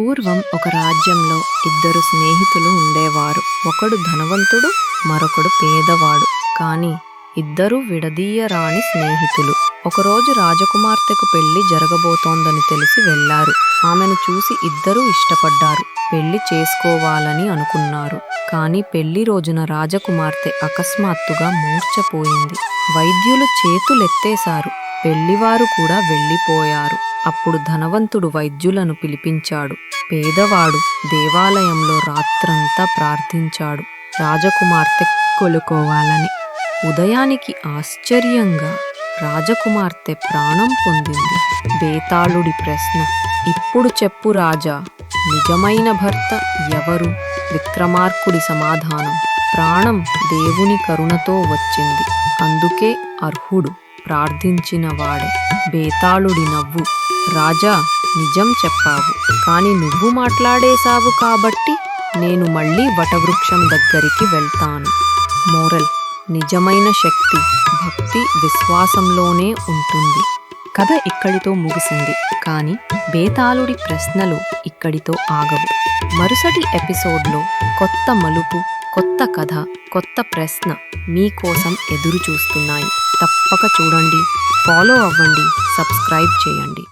పూర్వం ఒక రాజ్యంలో ఇద్దరు స్నేహితులు ఉండేవారు. ఒకడు ధనవంతుడు మరొకడు పేదవాడు. కాని ఇద్దరూ విడదీయరాని స్నేహితులు. ఒకరోజు రాజకుమార్తెకు పెళ్ళి జరగబోతోందని తెలిసి వెళ్ళారు ఆమెను చూసి ఇద్దరూ ఇష్టపడ్డారు. పెళ్ళి చేసుకోవాలని అనుకున్నారు. కానీ పెళ్ళి రోజున రాజకుమార్తె అకస్మాత్తుగా మూర్చపోయింది వైద్యులు చేతులెత్తేశారు. పెళ్ళివారు కూడా వెళ్ళిపోయారు. అప్పుడు ధనవంతుడు వైద్యులను పిలిపించాడు. పేదవాడు దేవాలయంలో రాత్రంతా ప్రార్థించాడు. రాజకుమార్తె కొలుకోవాలని. ఉదయానికి ఆశ్చర్యంగా రాజకుమార్తె ప్రాణం పొందింది. బేతాళుడి ప్రశ్న. ఇప్పుడు చెప్పు రాజా నిజమైన భర్త ఎవరు? విక్రమార్కుడి సమాధానం. ప్రాణం దేవుని కరుణతో వచ్చింది. అందుకే అర్హుడు. ప్రార్థించిన వాడు బేతాళుడి నవ్వు. రాజా నిజం చెప్పావు. కాని నువ్వు మాట్లాడేశావు కాబట్టి నేను మళ్ళీ వటవృక్షం దగ్గరికి వెళ్తాను. మోరల్ నిజమైన శక్తి భక్తి విశ్వాసంలోనే ఉంటుంది. కథ ఇక్కడితో ముగిసింది. కానీ బేతాళుడి ప్రశ్నలు ఇక్కడితో ఆగవు. మరుసటి ఎపిసోడ్లో కొత్త మలుపు కొత్త కథ కొత్త ప్రశ్న మీకోసం ఎదురు చూస్తున్నాయి తప్పక చూడండి. ఫాలో అవ్వండి. సబ్స్క్రైబ్ చేయండి.